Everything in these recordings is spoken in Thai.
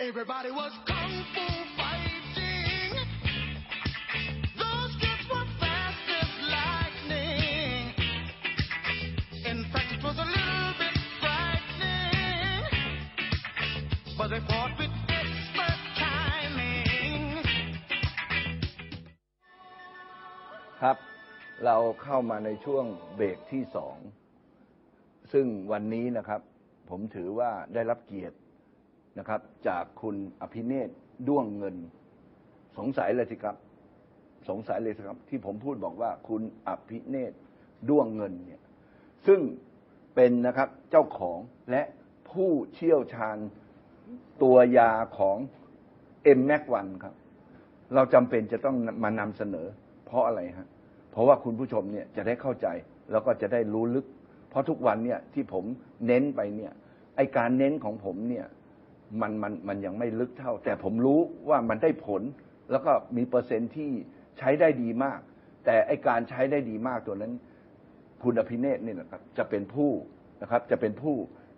Everybody was kung fu fighting. Those kids were fast as lightning. In fact, it was a little bit frightening. But they fought with expert timing. ครับ เราเข้ามาในช่วงเบรกที่สอง ซึ่งวันนี้นะครับ ผมถือว่าได้รับเกียรติ นะครับ จากคุณอภิเนศด้วงเงิน สงสัยเลยสิครับ สงสัยเลยสิครับ ที่ผมพูดบอกว่าคุณอภิเนศด้วงเงินเนี่ย ซึ่งเป็นนะครับเจ้าของและผู้เชี่ยวชาญตัวยาของ m m a c 1ครับ เราจำเป็นจะต้องมานำเสนอ เพราะอะไรฮะ เพราะว่าคุณผู้ชมเนี่ยจะได้เข้าใจ แล้วก็จะได้รู้ลึก เพราะทุกวันเนี่ยที่ผมเน้นไปเนี่ยไอการเน้นของผมเนี่ย มันมันมันยังไม่ลึกเท่า แต่ผมรู้ว่ามันได้ผล แล้วก็มีเปอร์เซ็นต์ที่ใช้ได้ดีมาก แต่ไอการใช้ได้ดีมากตัวนั้น คุณอภิเนศนี่นะครับ จะเป็นผู้นะครับ จะเป็นผู้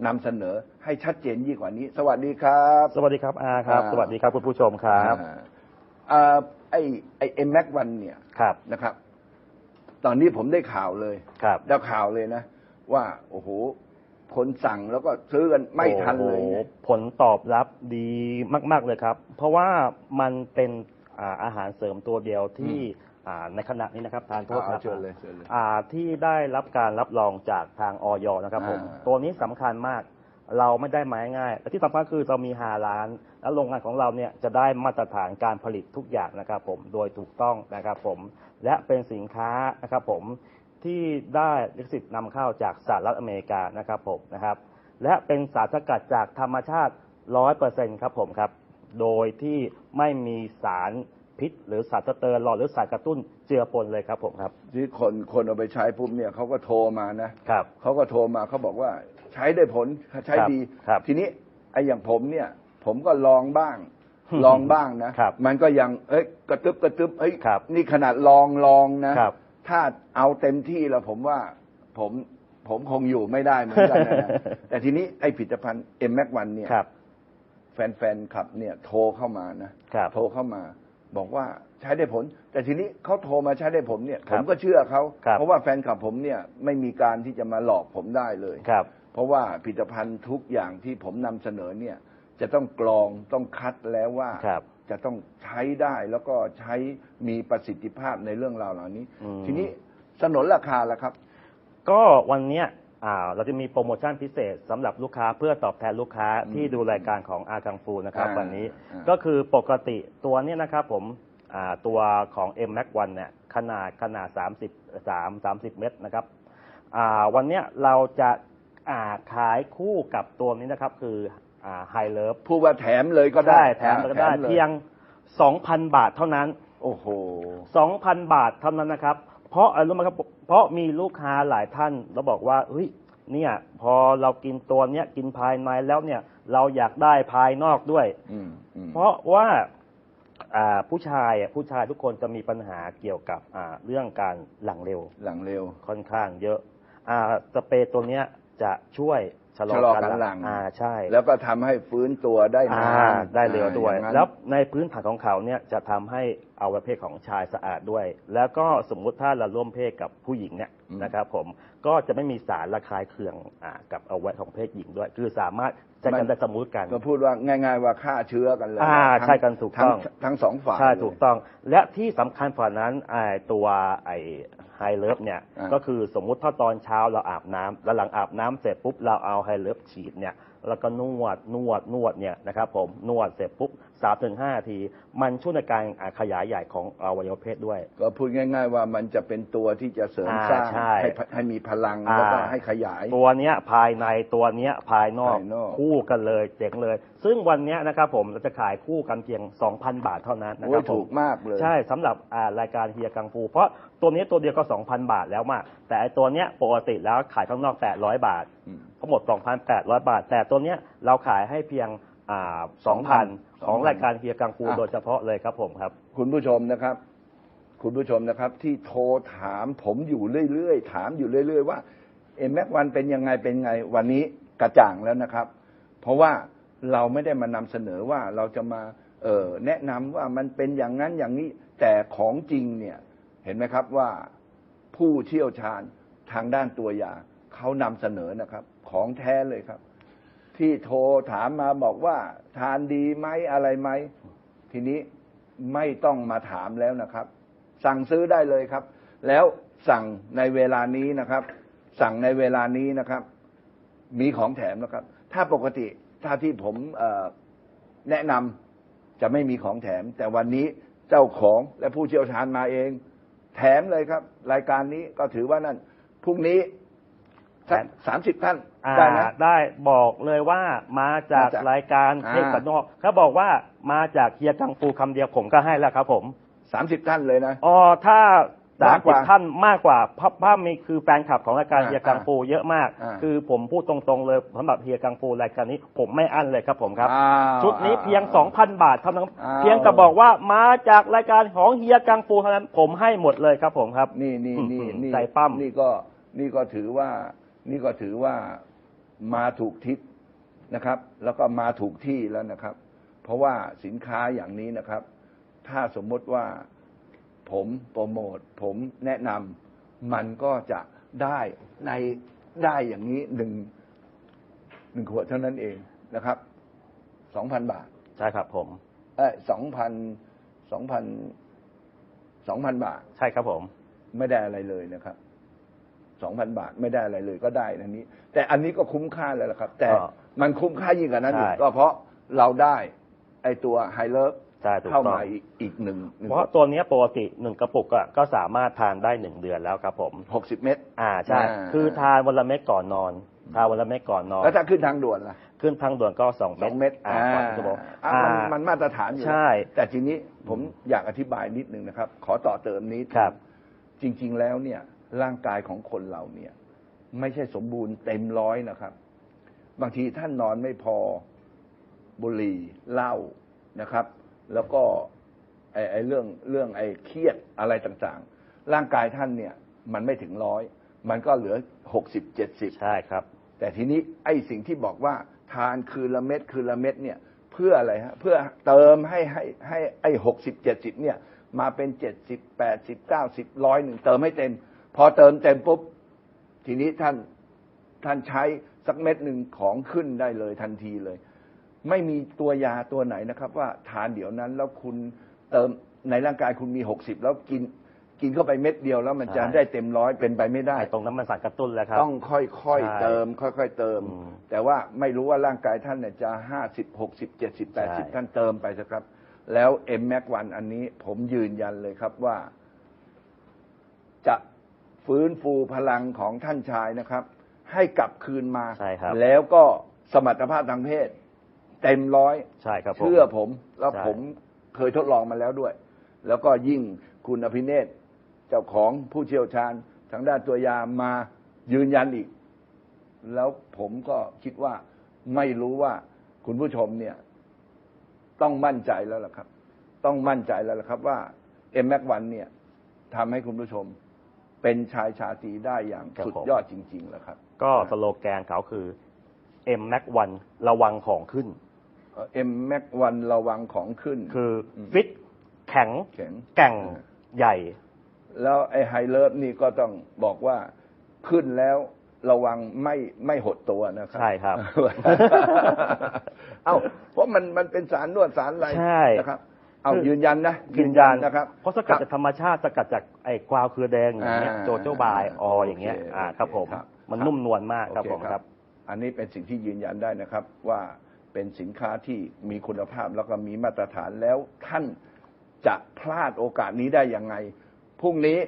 นำเสนอให้ชัดเจนยิ่งกว่านี้ สวัสดีครับ สวัสดีครับอาครับ อ่า สวัสดีครับคุณผู้ชมครับอ่าอ่าไอไอเอ็มแม็กวันเนี่ยครับนะครับ ตอนนี้ผมได้ข่าวเลย ครับได้ข่าวเลยนะ ว่าโอ้โห คนสั่งแล้วก็ซื้อกันไม่ทันเลยโอ้โหเนี่ยผลตอบรับดีมาก ๆเลยครับ เพราะว่ามันเป็นอ่าอาหารเสริมตัวเดียวที่อ่าในขณะนี้นะครับทานโทษเอาครับเชิญเลยเชิญเลย อ่าที่ได้รับการรับรองจากทางออยนะครับผม อ่า ตัวนี้สำคัญมาก เราไม่ได้มาง่ายๆและที่สำคัญคือเรามีหาร้าน และโรงงานของเราเนี่ยจะได้มาตรฐานการผลิตทุกอย่างนะครับผม โดยถูกต้องนะครับผม และเป็นสินค้านะครับผม ที่ได้ลิขสิทธิ์นำเข้าจากสหรัฐอเมริกานะครับผมนะครับ และเป็นสารสกัดจากธรรมชาติร้อยเปอร์เซ็นครับผมครับ โดยที่ไม่มีสารพิษ หรือสารสเตอรอยด์หรือสารกระตุ้นเจือปนเลยครับผมครับ ที่คนคนเอาไปใช้ปุ๊บเนี่ยเขาก็โทรมานะครับเขาก็โทรมาเขาบอกว่าใช้ได้ผลใช้ครับดี ครับทีนี้ไอ้อย่างผมเนี่ย ผมก็ลองบ้างลองบ้างนะครับมันก็ยังเอ้ยกระตึบกระตึบเฮ้ยครับนี่ขนาดลองลองนะครับ ถ้าเอาเต็มที่แล้วผมว่าผมผมคงอยู่ไม่ได้เหมือนกันนะ แต่ทีนี้ไอ้ผลิตภัณฑ์เอ็มแม็กวันเนี่ยครับแฟนๆขับเนี่ยโทรเข้ามานะครับโทรเข้ามา บอกว่าใช้ได้ผล แต่ทีนี้เขาโทรมาใช้ได้ผลเนี่ยคผรับมก็เชื่อเขาครับเพราะว่าแฟนคลับผมเนี่ยไม่มีการที่จะมาหลอกผมได้เลยครับ เพราะว่าผลิตภัณฑ์ทุกอย่างที่ผมนำเสนอเนี่ย จะต้องกรองต้องคัดแล้วว่าครับ จะต้องใช้ได้แล้วก็ใช้มีประสิทธิภาพในเรื่องราวเหล่านี้ อืม ทีนี้สนนราคาแล้วครับ ก็วันเนี้ยอ่าเราจะมีโปรโมชั่นพิเศษสำหรับลูกค้าเพื่อตอบแทนลูกค้าอืมที่ดูรายการของอาคังฟูนะครับอ่าวันนี้อ่า ก็คือปกติตัวเนี้ยนะครับผมอ่าตัวของ M Max 1เนี่ยขนาดขนาด30 3 30 เมตรนะครับอ่าวันเนี้ยเราจะอ่าขายคู่กับตัวนี้นะครับคืออ่า ไฮเลิฟพูดว่าแถมเลยก็ได้ได้แถมก็ได้แถลเพียง 2,000 บาทเท่านั้น โอ้โห2,000 บาทเท่านั้นนะครับ เพราะอะไรรู้ไหมครับ เพราะมีลูกค้าหลายท่านเราบอกว่าเฮ้ยเนี่ยพอเรากินตัวเนี้ยกินภายในแล้วเนี่ย เราอยากได้ภายนอกด้วยอืมอืมเพราะว่าอ่าผู้ชายอะผู้ชายทุกคนจะมีปัญหาเกี่ยวกับอ่าเรื่องการหลังเร็ว หลังเร็วค่อนข้างเยอะอ่าสเปรย์ตัวเนี้ยจะช่วยชะลอชะลอการการหหลั่ลังงอ่าใช่ แล้วก็ทำให้ฟื้นตัวได้นาอ่านได้เร็วด้วยอ่าอางนั้นแล้วในพื้นฐานของเขาเนี่ยจะทำให้ อวัยวะเพศของชายสะอาดด้วย แล้วก็สมมุติถ้าเราร่วมเพศกับผู้หญิงเนี่ยอืมนะครับผมก็จะไม่มีสารระคายเคืองอ่ากับอวัยวะของเพศหญิงด้วย คือสามารถใช้กันได้สมมุติกันก็พูดว่าง่าย ๆ ว่าฆ่าเชื้อกันเลยอ่าทั้งใช่กันถูกต้องทั้ทั้งสองฝ่ายใช่เลยถูกต้อง และที่สำคัญกว่านั้นไอ้ตัวไอ้ไฮเลิฟเนี่ยอ่าก็คือสมมุติถ้าตอนเช้าเราอาบน้ำแล้วหลังอาบน้ำเสร็จปุ๊บเราเอาไฮเลิฟฉีดเนี่ยแล้วก็นวดนวดนวดเนี่ยนะครับผมนวดเสร็จปุ๊บสามถึงห้านาที มันช่วยในการอ่าขยายใหญ่ของอวัยวะเพศด้วย ก็พูดง่าย ๆ ว่ามันจะเป็นตัวที่จะเสริมอ่าสร้างใช่ให้พให้มีพลังอ่าแล้วก็ให้ขยาย ตัวเนี้ยภายในตัวเนี้ยภายนอกภายนอกคู่กันเลยเจ๋งเลย ซึ่งวันเนี้ยนะครับผมเราจะขายคู่กันเพียง 2,000 บาทเท่านั้นนะโอ้ครัยบผถูมกมากเลย ใช่สำหรับอ่ารายการเฮียกังฟู เพราะตัวนี้ตัวเดียวก็ 2,000 บาทแล้วมากแต่ไอ้ตัวเนี้ยปกติแล้วขายข้างนอก 800 บาทอืม ทั้งหมด 2,800 บาท แต่ตัวเนี้ยเราขายให้เพียงอ่า2,000ของรายการเฮียกังฟูอะโดยเฉพาะเลยครับผมครับ คุณผู้ชมนะครับ คุณผู้ชมนะครับ ที่โทรถามผมอยู่เรื่อยๆถามอยู่เรื่อย ๆ ว่าเอ็มแม็กวันเป็นยังไงเป็นไงวันนี้กระจ่างแล้วนะครับ เพราะว่าเราไม่ได้มานำเสนอว่าเราจะมาเออแนะนำว่ามันเป็นอย่างนั้นอย่างนี้แต่ของจริงเนี่ยเห็นไหมครับว่าผู้เชี่ยวชาญทางด้านตัวยาเขานำเสนอนะครับ ของแท้เลยครับ ที่โทรถามมาบอกว่า ทานดีไหมอะไรไหม ทีนี้ไม่ต้องมาถามแล้วนะครับ สั่งซื้อได้เลยครับ แล้วสั่งในเวลานี้นะครับ สั่งในเวลานี้นะครับ มีของแถมนะครับ ถ้าปกติถ้าที่ผมแนะนำจะไม่มีของแถม แต่วันนี้เจ้าของและผู้เชี่ยวชาญมาเอง แถมเลยครับ รายการนี้ก็ถือว่านั่นพรุ่งนี้ สักสามสิบท่านอ่าได้ไหม ได้บอกเลยว่ามาจากมาจากรายการอ่า เทพสันนอกเขาบอกว่ามาจากเฮียกังฟูคำเดียวผมก็ให้แล้วครับผมสามสิบท่านเลยนะ อ๋อถ้าสามมากกสิบว่าท่านมากกว่าเพราะเพราะมีคือแฟนคลับของรายการอ่าเฮียกังฟูเยอะมาก อ่า คือผมพูดตรงๆเลยสำหรับเฮียกังฟูรายการนี้ผมไม่อั้นเลยครับผมครับ อ้าว ชุดนี้เพียง 2,000 บาทเท่านั้นอ้าว เพียงแต่บอกว่ามาจากรายการของเฮียกังฟูเท่านั้นผมให้หมดเลยครับผมครับ นี่นี่นี่อืมนี่ใจปั้ม นี่ก็นี่ก็ถือว่า นี่ก็ถือว่ามาถูกทิศนะครับ แล้วก็มาถูกที่แล้วนะครับ เพราะว่าสินค้าอย่างนี้นะครับ ถ้าสมมติว่าผมโปรโมท ผมแนะนำมันก็จะได้ในได้อย่างนี้หนึ่งหนึ่งขวดเท่านั้นเองนะครับสองพันบาท ใช่ครับผม เออสองพันสองพันสองพันบาท ใช่ครับผม ไม่ได้อะไรเลยนะครับ สองพันบาทไม่ได้อะไรเลยก็ได้อันนี้ แต่อันนี้ก็คุ้มค่าแล้วล่ะครับ แต่ก็มันคุ้มค่ายิ่งกว่านั้นอีกใช่ก็เพราะเราได้ไอตัวไฮเลิฟใช่ถูกเข้าต้องมาอีกอีกหนึ่งหนึ่งเพราะตัวเนี้ยปกติหนึ่งกระปุกอะก็สามารถทานได้หนึ่งเดือนแล้วครับผมหกสิบเมตรอ่าใช่อ่าคือทานวันละเม็ดก่อนนอนทานวันละเม็ดก่อนนอนแล้วถ้าขึ้นทางด่วนล่ะขึ้นทางด่วนก็สองสองเม็ดอ่าก่อนชั่วโมงอ่าอ่ามันมันมาตรฐานอยู่ใช่ แต่ทีนี้ผมอยากอธิบายนิดนึงนะครับ ขอต่อเติมนิดครับ จริง ๆแล้วเนี่ย ร่างกายของคนเราเนี่ย ไม่ใช่สมบูรณ์เต็มร้อยนะครับ บางทีท่านนอนไม่พอบุหรี่เหล้านะครับ แล้วก็ไอ้ไอ้เรื่องเรื่องไอ้เครียดอะไรต่างๆ ร่างกายท่านเนี่ย มันไม่ถึงร้อย มันก็เหลือหกสิบเจ็ดสิบใช่ครับ แต่ทีนี้ไอ้สิ่งที่บอกว่าทานคืนละเม็ดคืนละเม็ดเนี่ย เพื่ออะไรฮะเพื่อเติมให้ให้ให้ไอ้หกสิบเจ็ดสิบเนี่ย มาเป็นเจ็ดสิบแปดสิบเก้าสิบร้อยหนึ่งเติมให้เต็ม พอเติมเต็มปุ๊บ ทีนี้ท่านท่านใช้สักเม็ดหนึ่งของขึ้นได้เลยทันทีเลย ไม่มีตัวยาตัวไหนนะครับ ว่าทานเดี๋ยวนั้นแล้วคุณเติมในร่างกายคุณมีหกสิบแล้วกินกินเข้าไปเม็ดเดียวแล้วมันจะใช่ได้เต็มร้อยเป็นไปไม่ได้ไอ้ตรงนั้นมันสารกระตุ้นแล้วครับ ต้องค่อยใช่ๆเติม ค่อยๆเติมอืมแต่ว่าไม่รู้ว่าร่างกายท่านเนี่ยจะห้าสิบหกสิบเจ็ดสิบแปดสิบใช่ท่านเติมไปสักครับ แล้วเอ็มแม็กวันอันนี้ผมยืนยันเลยครับว่า จะ ฟื้นฟูพลังของท่านชายนะครับ ให้กลับคืนมา ใช่ครับ แล้วก็สมรรถภาพทางเพศ เต็มร้อย ใช่ครับผม เชื่อผม แล้วใช่ ผมเคยทดลองมาแล้วด้วย แล้วก็ยิ่งคุณอภิเนศเจ้าของผู้เชี่ยวชาญทางด้านตัวยามายืนยันอีก แล้วผมก็คิดว่าไม่รู้ว่าคุณผู้ชมเนี่ย ต้องมั่นใจแล้วล่ะครับ ต้องมั่นใจแล้วล่ะครับว่าเอ็มแม็กวันเนี่ยทำให้คุณผู้ชม เป็นชายชาตรีได้อย่างครับสุดผม ยอดจริงๆแล้วครับก็สโลแกนเขาคือ M Max 1ระวังของขึ้น เอ็มแม็กวันระวังของขึ้น คืออม ฟิตแข็งแข็ง แกร่งใหญ่ แล้วไอ้ไฮเลิฟนี่ก็ต้องบอกว่าขึ้นแล้วระวังไม่ไม่หดตัวนะครับใช่ครับ เอ้าเพราะมันมันเป็นสารนวดสารอะไรใช่ นะครับ เอาคือยืนยันนะยืนยันนะครับ เพราะสกัดจากธรรมชาติสกัดจากไอ้กวาวเครือแดงอย่างเงี้ยอ่าโจโจบายอออย่างเงี้ยโอเคอ่าครับผมครับมันครับนุ่มนวลมากครับโอเผมครับ อันนี้เป็นสิ่งที่ยืนยันได้นะครับ ว่าเป็นสินค้าที่มีคุณภาพแล้วก็มีมาตรฐานแล้วท่านจะพลาดโอกาสนี้ได้ยังไงพรุ่งนี้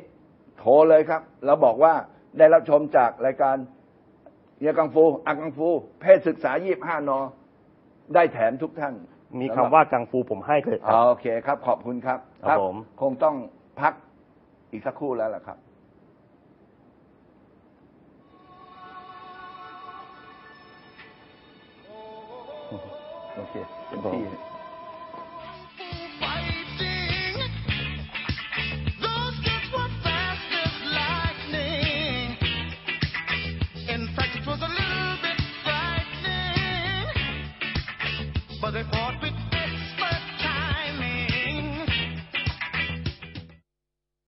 โทรเลยครับแล้วบอกว่าได้รับชมจากรายการเฮียกังฟูอักกังฟู เพศศึกษายี่ห้านอ ได้แถมทุกท่าน มีคำว่ากังฟูผมให้เลยครับอ๋อโอเคครับ ขอบคุณครับครับผม คงต้องพักอีกสักครู่แล้วล่ะครับโอเคเต็มที่